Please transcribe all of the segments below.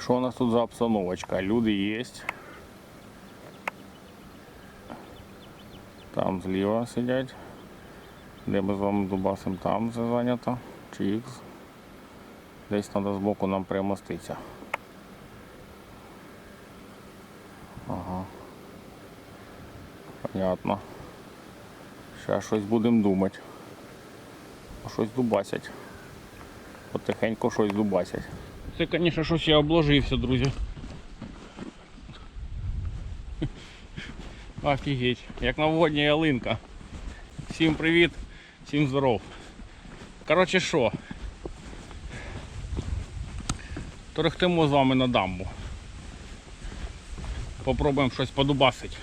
Що у нас тут за обстановочка? Люди є. Там зліва сидять. Де ми з вами дубасим, там зайнято. Чікс. Десь треба збоку нам примоститися. Ага. Понятно. Зараз щось будемо думати. Щось дубасять. Потихеньку щось дубасять. Це, звісно, щось я обложився, друзі. Офігеть, як новогодня ялинка. Всім привіт, всім здоров. Коротше що? Торохтимо з вами на дамбу. Попробуємо щось подубасити.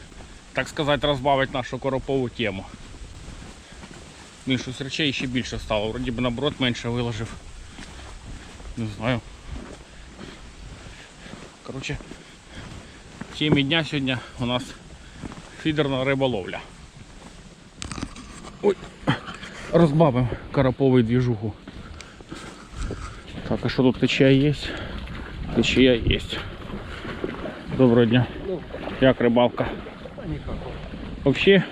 Так сказати, розбавити нашу коропову тему. Ну, щось речей ще більше стало. Вроді би наоборот менше виложив. Не знаю. Коротше, в темі дня сьогодні у нас фідерна риболовля. Ой, розбавимо караповий двіжуху. Так, а що тут течія є? Течія є. Доброго дня. Як рибалка? Вообще?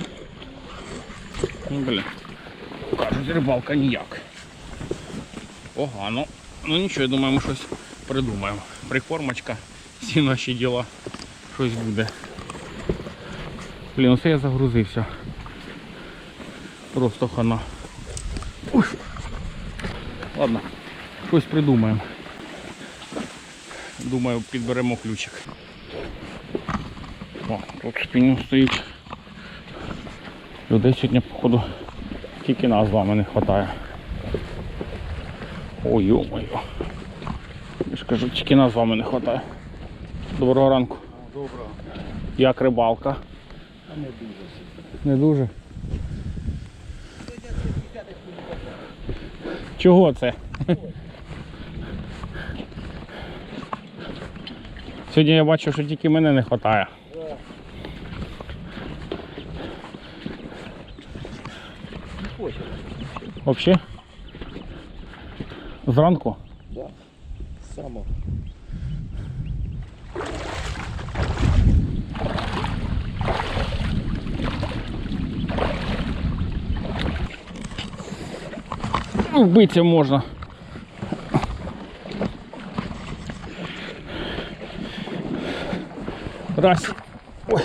Ну, блін. Кажуть, рибалка ніяк. Погано. Ну нічого, я думаю, ми щось придумаємо. Прикормочка, всі наші діла. Щось буде. Блін, оце я загрузився. Просто хана. Ой. Ладно, щось придумаємо. Думаю, підберемо ключик. О, тут спінінг стоїть. Людей сьогодні, походу, тільки нас з вами не вистачає. Ой, ой. Я ж кажу, тільки нас з вами не вистачає. Доброго ранку. Доброго. Як рибалка? А не дуже. Не дуже. Чого це? Сьогодні я бачу, що тільки мене не вистачає. Взагалі? Зранку? Вбитися можна. Раз. Ой.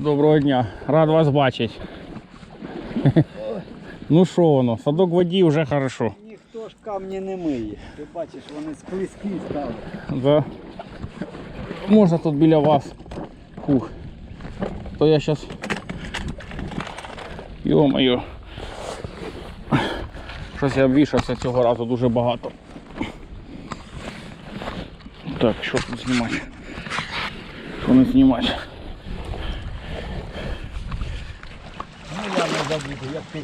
Доброго дня. Рад вас бачити. Ну що воно, садок в воді вже хорошо. Ніхто ж камні не миє. Ти бачиш, вони склизькі стали. Да. Можна тут біля вас. Фух. То я зараз. Йо-моє. Щось я обвішався цього разу дуже багато. Так, що тут знімати? Що не знімати? Ну я не забуду, як ти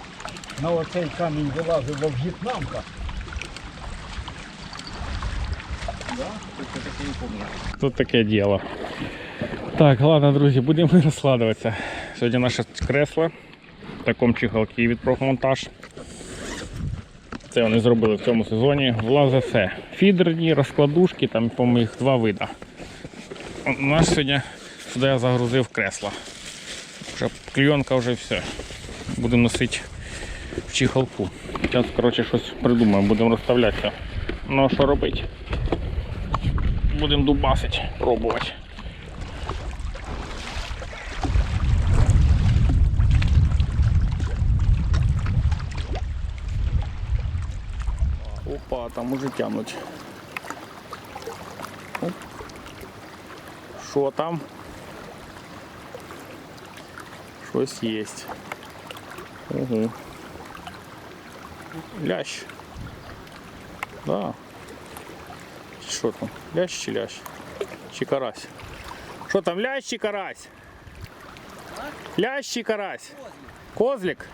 на оцей камінь вилазив во В'єтнамка. Тут таке діло. Так, ладно, друзі, будемо розкладуватися. Сьогодні наше кресло в такому чехолці від профмонтаж. Це вони зробили в цьому сезоні. Влазить все. Фідерні, розкладушки, там, по-моєму, їх два вида. У нас сьогодні сюди я загрузив кресло. Вже клейонка вже все. Будемо носити в чехолку. Зараз, коротше, щось придумаємо, будемо розставлятися. Ну а що робити? Будемо дубасити, пробувати. Опа, там уже тянуть. Оп. Що там? Щось є. Угу. Лящ. Да. Що там? Лящ чи лящ? Чи карась? Що там, лящ чи карась? Лящ чи карась? Козлик?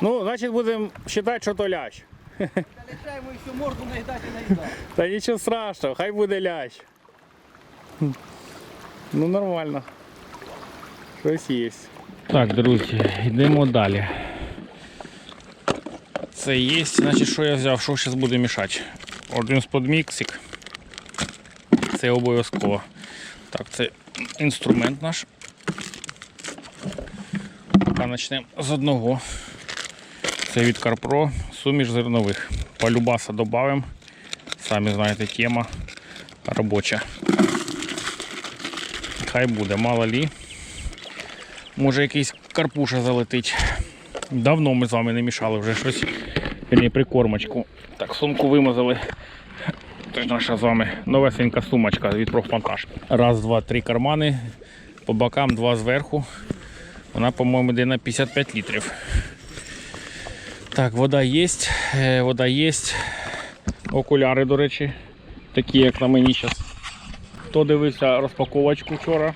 Ну, значить будемо вважати, що то лящ. Та лишай йому всю морду наїдати наїдати. Та нічого страшного, хай буде лящ. Ну нормально. Щось є. Так, друзі, йдемо далі. Це є, значить, що я взяв, що зараз буде мішати. Один з подміксик. це обов'язково. Так, це інструмент наш. Почнемо з одного. Це від Карпро, суміш зернових. Полюбаса додаємо. Самі знаєте, тема робоча. Хай буде, мало лі. Може якийсь карпуша залетить. Давно ми з вами не мішали вже щось. Вірні, прикормочку. Так, сумку вимазали. Це наша з вами новесенька сумочка від профмонтаж. Раз, два, три кармани. По бокам два зверху. Вона, по-моєму, йде на 55 літрів. Так, вода є, е, вода є. Окуляри, до речі, такі, як на мені зараз. Хто дивився розпаковочку вчора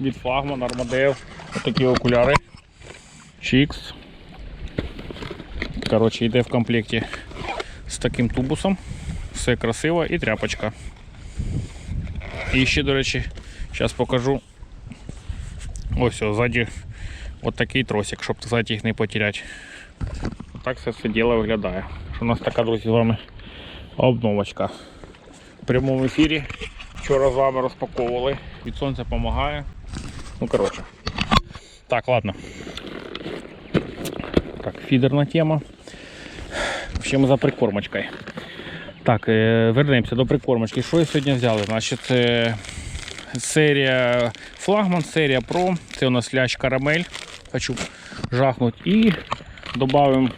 від флагман, Армадеїв. Такі окуляри. Чікс. Коротше, йде в комплекті з таким тубусом. Все красиво і тряпочка. І ще, до речі, зараз покажу. Ось ззаді от такий тросик, щоб ззаді їх не потеряти. Так все це діло виглядає. Що у нас така, друзі, з вами обновочка. В прямому ефірі. Вчора з вами розпаковували. Від сонця допомагає. Ну, коротше. Так, ладно. Так, фідерна тема. Ще ми за прикормочкою. Так, е, вернемося до прикормочки. Що я сьогодні взяли? Значить, серія флагман, серія Pro. Це у нас лящ карамель. Хочу жахнути. І додаємо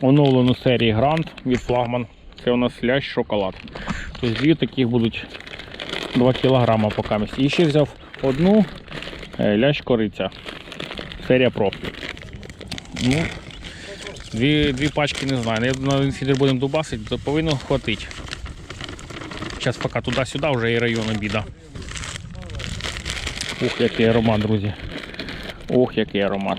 оновлену серію Grand від флагман. Це у нас лящ шоколад. Тобто дві таких будуть 2 кг поки. І ще взяв одну е, лящ кориця. Серія Pro. Ну, Дві, дві пачки не знаю. На один фідер будемо дубасити, то повинно хватити. Зараз поки туди-сюди вже і район обіда. Ух, який аромат, друзі. Ух, який аромат.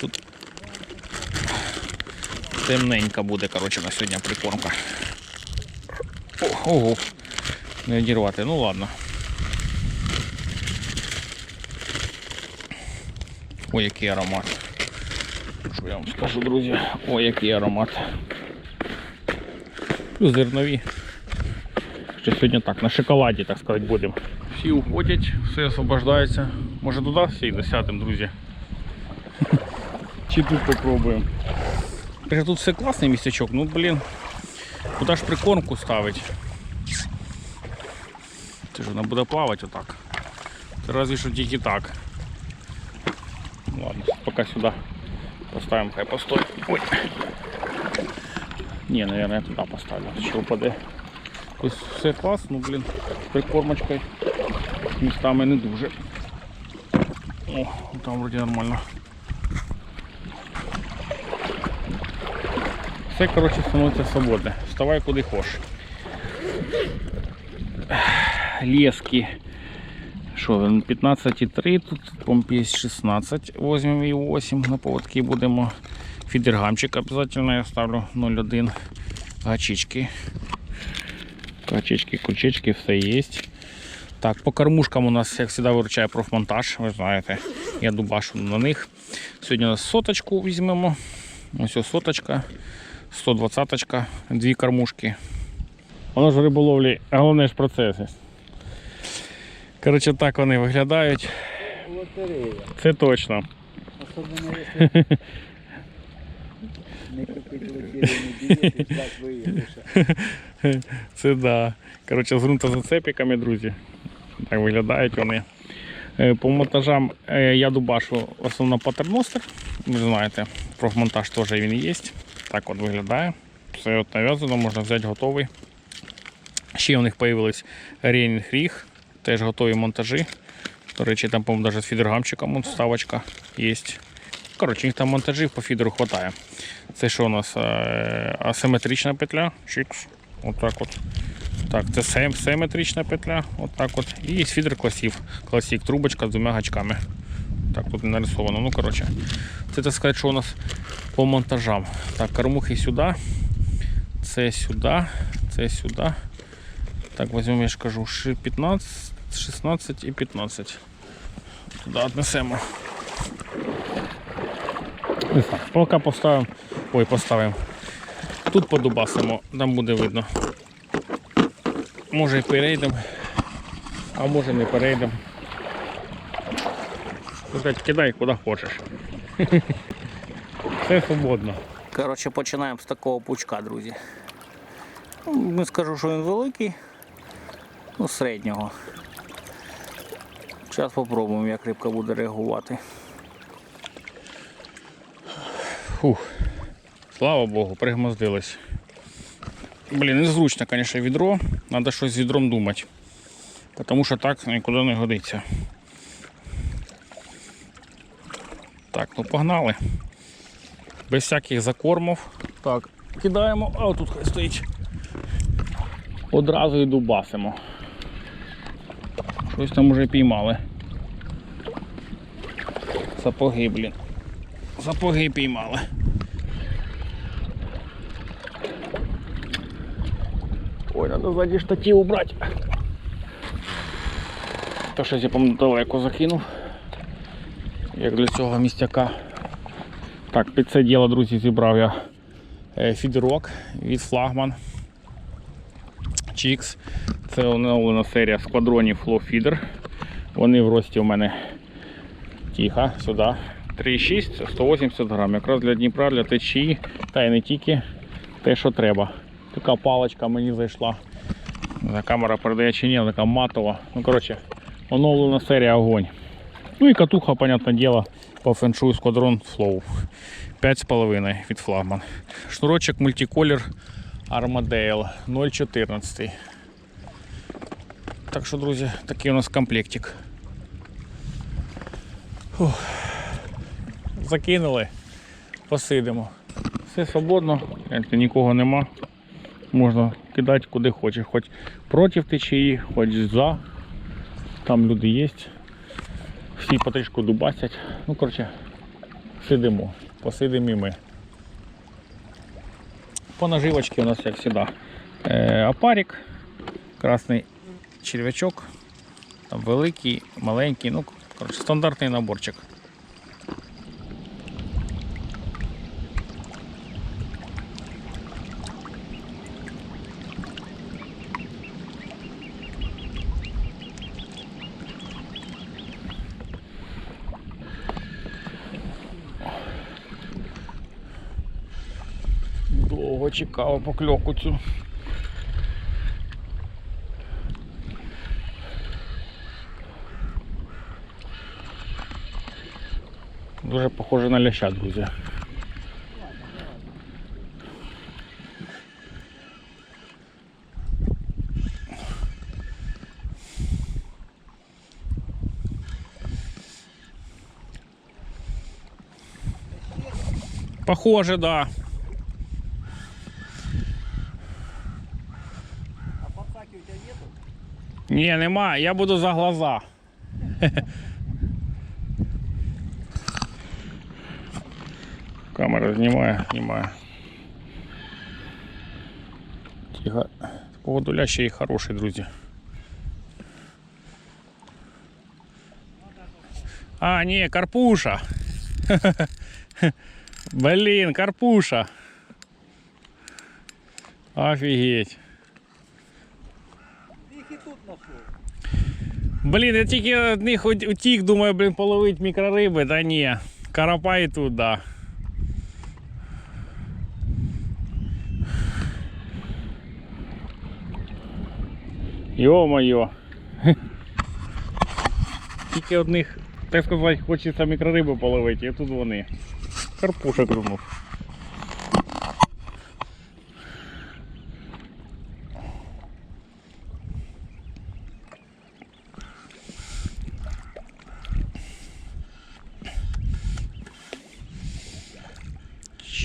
Тут темненька буде, коротше, на сьогодні прикормка. Ого, не одірвати, ну ладно. Ой, який аромат. Що я вам скажу, друзі? Ой, який аромат. Зернові. Ще сьогодні так, на шоколаді, так сказати, будемо. Всі уходять, все освобождається. Може туди всі досядемо, друзі. Чи тут попробуємо. Каже, тут все класний місцячок, ну блін. Куди ж прикормку ставить? Це ж вона буде плавати отак. Це разве що тільки так. Ладно, пока сюда поставим, хай постой. Ой. Не, наверное, я туда поставлю. Ще упаде. Ось все клас, ну блін, з прикормочкою. Містами не дуже. О, там вроді нормально. Все, коротше, становиться свободне. Вставай куди хочеш. Лески. Що, він 15,3, тут помп є 16, візьмемо і 8 на поводки будемо. Фідергамчик обов'язково я ставлю 0,1 гачечки. Гачечки, кучечки, все є. Так, по кормушкам у нас, як завжди, виручає профмонтаж, ви знаєте, я дубашу на них. Сьогодні у нас соточку візьмемо. Ось ось соточка, 120, дві кормушки. Воно ж в риболовлі, головне ж процеси. Коротше, так вони виглядають. Лотерея. Це точно. Особливо, якщо не купити лотерейний білет, і так виграєш. Це да. Коротше, з ґрунтозацепіками, друзі. Так виглядають вони. Е, По монтажам е, я дубашу основно патерностер. Ви знаєте, профмонтаж теж він є. Так от виглядає. Все от нав'язано, можна взяти готовий. Ще у них з'явились рейнінг ріг, теж готові монтажі. До речі, там, по-моєму, навіть з фідергамчиком вставочка є. Коротше, їх там монтажів по фідеру вистачає. Це що у нас? Е, Асиметрична петля. Чикс. Отак от. Так, це симетрична петля. Отак от. І є фідер класів. Класік, трубочка з двома гачками. Так, тут нарисовано. Ну, коротше. Це так сказати, що у нас по монтажам. Так, кормухи сюди. Це сюди. Це сюди. Так, візьмемо, я ж кажу, 15, 16 і 15. Туди віднесемо. Поки поставимо. Ой, поставимо. Тут подубасимо, там буде видно. Може і перейдемо, а може не перейдемо. Кидай куди хочеш. Все свободно. Коротше, починаємо з такого пучка, друзі. Ну, Не скажу, що він великий, ну середнього. Зараз спробуємо, як рибка буде реагувати. Фух. Слава Богу, пригмоздились. Блін, незручно, звісно, відро. Треба щось з відром думати. Тому що так нікуди не годиться. Так, ну погнали. Без всяких закормов. Так, кидаємо, а тут хай стоїть. Одразу і дубасимо. Щось там уже піймали. Сапоги, блін. Сапоги піймали. Надо сзади штатив убрать. То щось я по далеко закинув. Як для цього містяка. Так, під це діло, друзі, зібрав я е, фідерок від флагман. Chix. Це оновлена серія сквадронів Flow Feeder. Вони в рості у мене тихо, сюди. 3,6, це 180 грам. Якраз для Дніпра, для течії, та й не тільки те, що треба. Така паличка мені зайшла. Знаю, Камера передає чи ні, така матова. Ну, коротше, оновлена серія огонь. Ну і катуха, понятне діло, по феншую Squadron Flow. 5,5 від флагман. Шнурочок мультиколір Armadale 0,14. Так що, друзі, такий у нас комплектик. Фух. Закинули, посидимо. Все свободно, нікого нема. Можна кидати куди хочеш, хоч проти течії, хоч за. Там люди є. Всі потрішку дубасять. Ну, коротше, сидимо, посидимо і ми. По наживочці у нас, як завжди, е, апарик, красний черв'ячок, великий, маленький, ну, коротше, стандартний наборчик. Довго чекав покльоку цю. Дуже похоже на ляща, друзі. Похоже, да. Ні, нема, я буду за глаза. Камера знімає, знімає. Тихо. Поводу ляща і хороший, друзі. А, ні, карпуша. Блін, карпуша. Офігеть. Блін, я тільки одних утік, думаю, блін, половить мікрориби, та ні. Карапа і тут, да. Йо-моє. Тільки одних, так сказати, хочеться мікрориби половити, і тут вони. Карпуша крунув.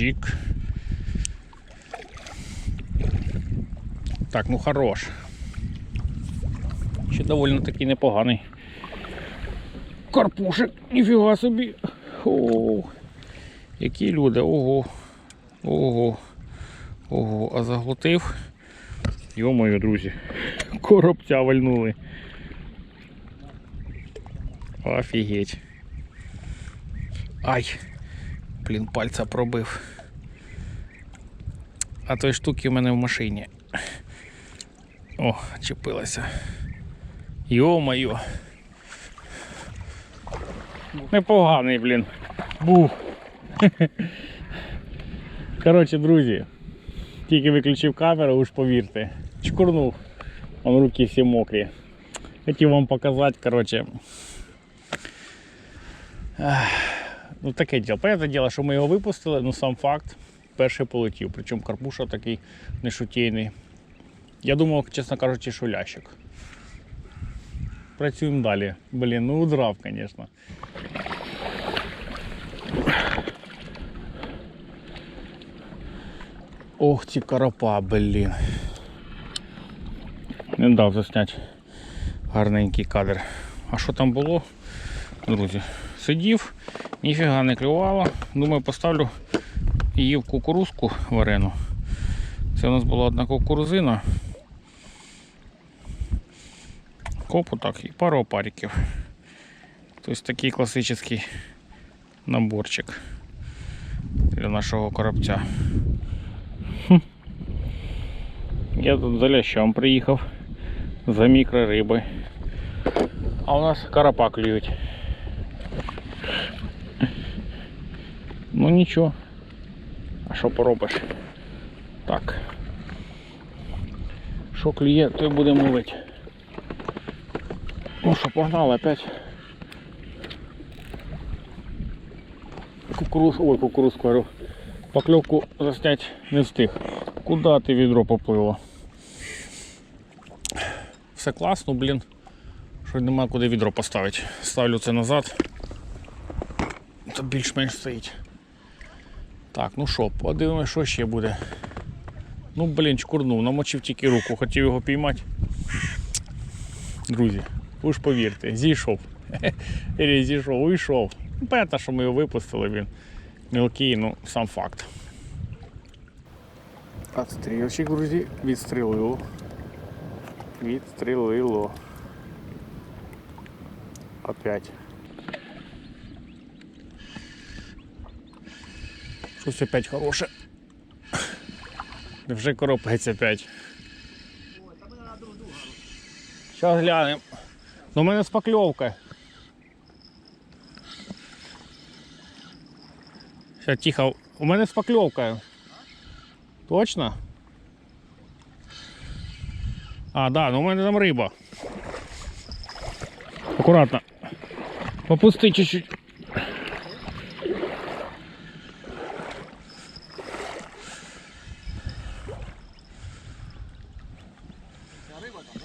Чик. Так, ну хорош. Ще доволі таки непоганий. Карпушик, ніфіга собі. О, які люди, ого. Ого. Ого, а заглотив. Йо-моє, друзі. Коробця вальнули. Офігеть. Ай. Блін, пальця пробив. а той штуки в мене в машині. О, чепилася. Йо-моє. Непоганий, блін. Був. Коротше, друзі, тільки виключив камеру, уж повірте. Чкурнув. Вон руки всі мокрі. Хотів вам показати, коротше. Ну таке діло. Понятне діло, що ми його випустили, ну сам факт. Перший полетів. Причому карпуша такий нешутєйний. Я думав, чесно кажучи, що лящик. Працюємо далі. Блін, ну удрав, звісно. Ох, ці карапа, блін. Не дав засняти гарненький кадр. А що там було? Друзі, сидів, ніфіга не клювало. Думаю, поставлю її в кукурузку варену. Це у нас була одна кукурузина. Копу так і пару опариків. Тобто такий класичний наборчик для нашого коробця. Я тут за лящом приїхав за мікрориби. А у нас карапа клюють. Ну нічого. А що поробиш? Так. Що клює, то й будемо ловити. Ну що, погнали опять. Кукуруз, ой, кукурузку говорю. Покльовку заснять не встиг. Куда ти відро поплило? Все класно, блін. Що нема куди відро поставити. Ставлю це назад. То більш-менш стоїть. Так, ну що, подивимось, що ще буде. Ну, блін, чкурнув, намочив тільки руку, хотів його піймати. Друзі, ви ж повірте, зійшов. Зійшов, уйшов. Ну, що ми його випустили, він мілкий, ну сам факт. Отстрілчик, друзі, відстрілило. Відстрілило. Опять. Щось опять хороше. Вже коропець опять. Зараз глянемо. Ну, у мене з покльовкою. Сейчас тихо. У мене з покльовкою. Точно? А, да, ну у мене там риба. Аккуратно. Попусти чуть-чуть.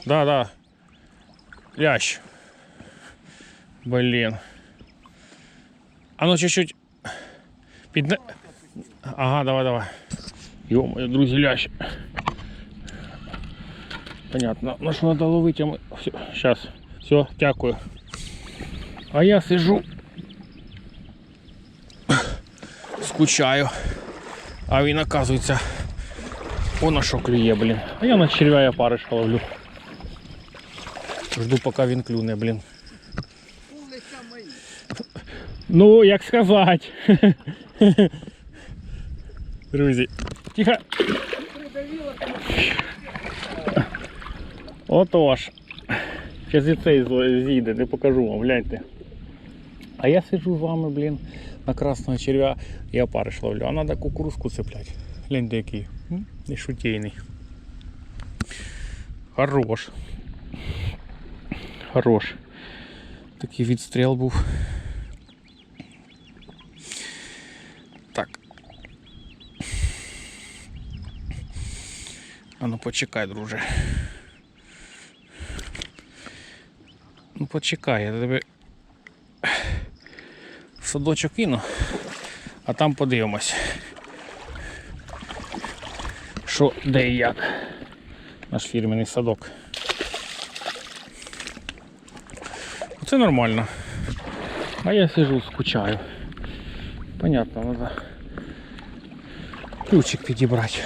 Да, да. Лящ. Блин. А ну чуть-чуть. Підне... Ага, давай, давай. Ё-моё, друзі, лящ. Понятно. Ну що треба ловити, а ми... Все, сейчас. Все, дякую. А я сижу. Скучаю. А він, оказується, о на що клює, блін. А я на червя я париш ловлю. Жду, поки він клюне, блін. Ну, як сказати. Друзі. Тихо. Отож. Зараз і цей зійде, не покажу вам, гляньте. А я сиджу з вами, блін, на красного червя і опариш ловлю. А треба кукурузку цеплять. Гляньте який. Не шутейний. Хорош. Хорош. Такий відстріл був. Так. А ну почекай, друже. Ну почекай, я тебе в садочок кину, а там подивимось. Що, де і як. Наш фірменний садок. Це нормально. А я сижу, скучаю. Понятно, треба ключик підібрати.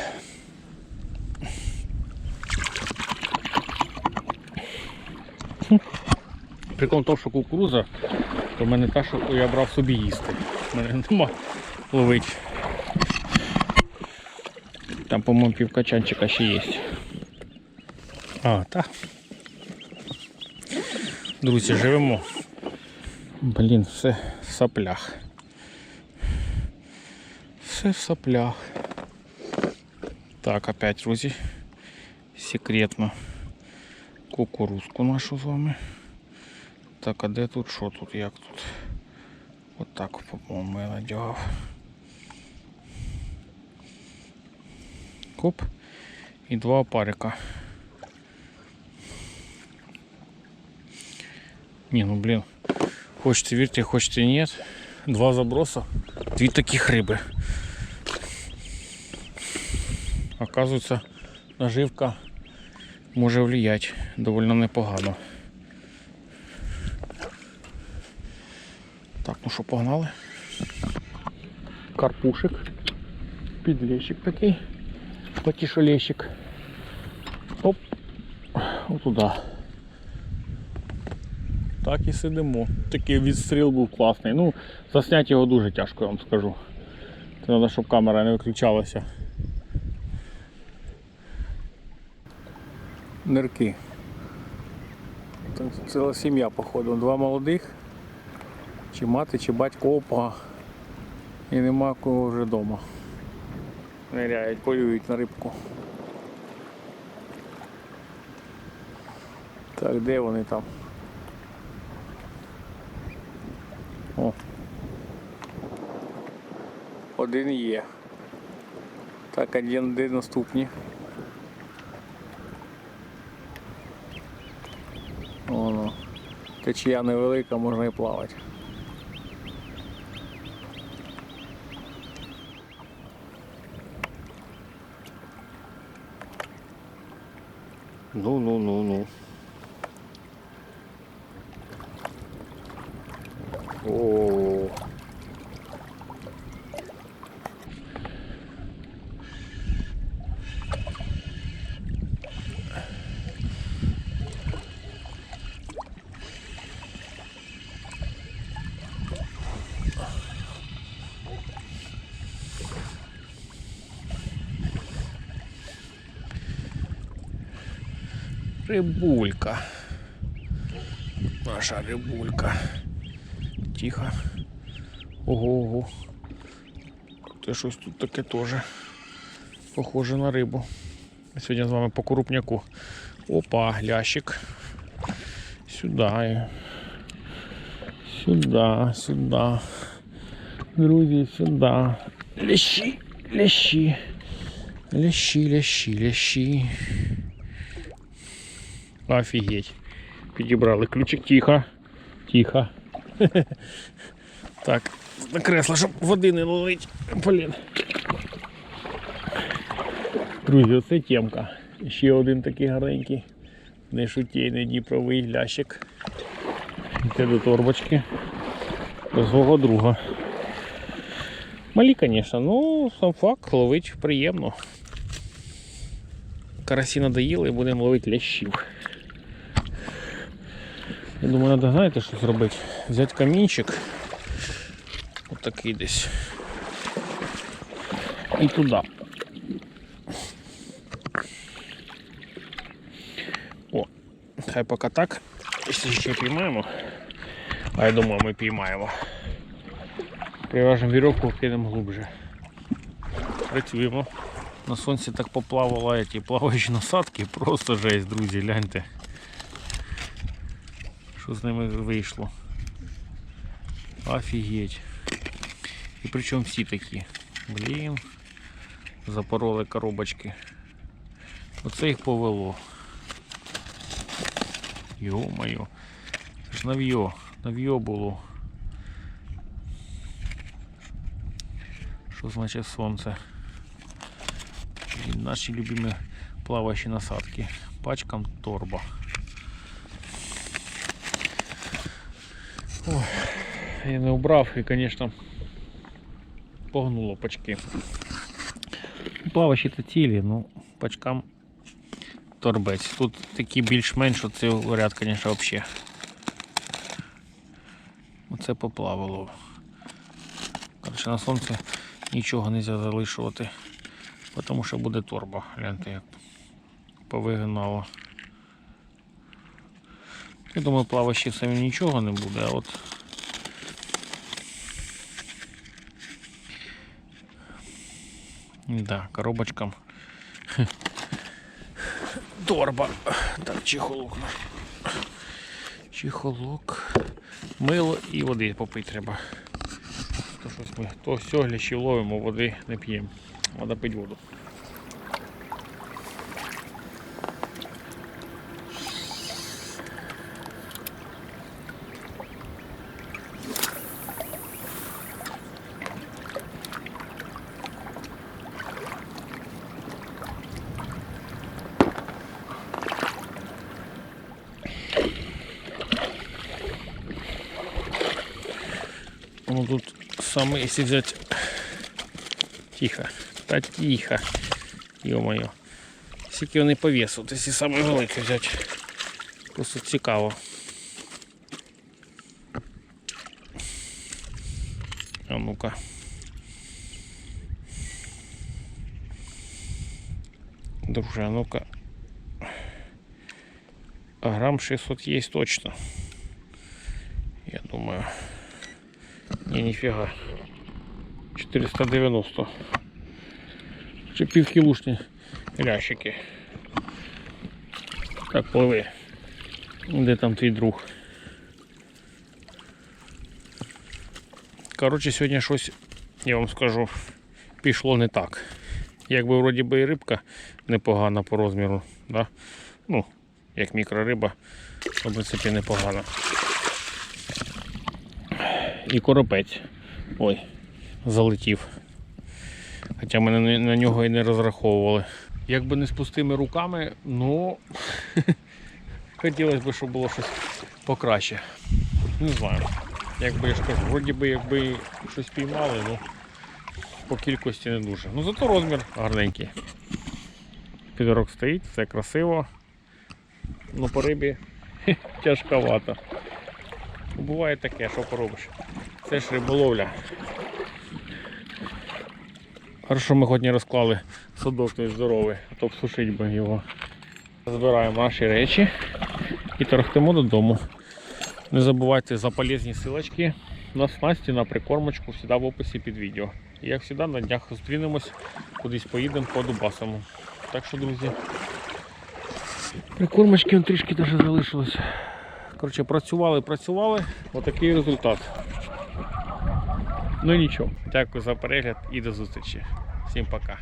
Прикол в тому, що кукуруза, то в мене та, що я брав собі їсти. У мене нема ловить. Там, по-моєму, півкачанчика ще є. А, так. Друзі, живемо. Блін, все в соплях. Все в соплях. Так, опять, друзі. Секретно. Кукурузку нашу з вами. Так, а де тут що тут? Як тут? Отак, по-моєму, я надягав. Коп. І два опарика. Ні, ну блін. Хочете вірте, хочете ні. Два заброса, дві таких риби. Оказується, наживка може влиять доволі непогано. Так, ну що, погнали. Карпушик. Підлещик такий. Потішолещик. Оп. Отуда. Так і сидимо. Такий відстріл був класний. Ну, засняти його дуже тяжко, я вам скажу. Треба, щоб камера не виключалася. Нирки. Там ціла сім'я, походу. Два молодих. Чи мати, чи батько опа. І нема кого вже вдома. Ниряють, полюють на рибку. Так, де вони там? О. Один є. Так, один де наступні. Воно. Течія невелика, можна і плавати. Ну, ну, ну, ну. О. Рибулька. Наша рибулька. Тихо. Ого, ого. Це щось тут таке теж. Похоже на рибу. Сьогодні з вами по крупняку. Опа, лящик. Сюди. Сюди, сюди. Друзі, сюди. Лящі, лящі. Лящі, лящі, лящі. Офігеть. Підібрали ключик, тихо. Тихо. Так, на кресло, щоб води не ловить. Блін. Друзі, оце темка. Ще один такий гарненький. Не шутєйний дніпровий лящик. Це до торбочки. До свого друга. Малі, звісно, ну сам факт ловить приємно. Карасі надоїли і будемо ловити лящів. Я думаю, треба, знаєте, що зробити? Взяти камінчик. Отакий десь. І туди. О, хай поки так. Якщо ще піймаємо. А я думаю, ми піймаємо. Приважемо вірьовку, кинемо глубже. Працюємо. На сонці так поплавала ті плаваючі насадки, просто жесть, друзі, гляньте. Що з ними вийшло. Офігеть. І причому всі такі. Блін. Запороли коробочки. Оце їх повело. Йо-моє. Ж нав'йо. Нав'йо було. Що значить сонце? І наші любимі плаваючі насадки. Пачкам торба. Ой, я не убрав і, звісно, погнуло пачки. Плавачі то цілі, ну, пачкам торбець. Тут такі більш-менш оцей ряд, звісно, взагалі. Оце поплавало. Коротше, на сонце нічого не можна залишувати. Тому що буде торба. Гляньте, як повигинало. Я думаю, плаващі самі нічого не буде, а от. Да, коробочкам. Торба. Так, чехолок. Чехолок. Мило і води попити треба. То щось ми то сьоглячі ловимо, води не п'ємо. Треба пити воду. тут саме сидять. Тихо. Та тихо. Йо-моє. Скільки вони по весу, то якщо саме велике взяти. Просто цікаво. А ну-ка. Друже, а ну-ка. А грамм 600 есть точно. Я думаю. Не, нифига. 490. Чи півкілушні лящики. Так, пливи. Де там твій друг? Коротше, сьогодні щось, я вам скажу, пішло не так. Якби вроді би і рибка непогана по розміру, да? ну, як мікрориба, в принципі непогана. І коропець. Ой, залетів. Хоча ми на, на нього і не розраховували. Якби не з пустими руками, ну хотілося б, щоб було щось покраще. Не знаю. Якби я ж кажу, вроді би якби щось піймали, ну по кількості не дуже. Ну зато розмір гарненький. Підорок стоїть, все красиво. Ну по рибі тяжковато. Буває таке, що поробиш. Це ж риболовля. Хорошо, ми хоч розклали садок той здоровий, а то б би його. Збираємо наші речі і торохтимо додому. Не забувайте за полезні силочки на снасті, на прикормочку, всегда в описі під відео. І як завжди на днях зустрінемось, кудись поїдемо по Дубасому. Так що, друзі, прикормочки трішки даже залишилось. Коротше, працювали, працювали, отакий результат. Ну нічого. Дякую за перегляд і до зустрічі. Всім пока.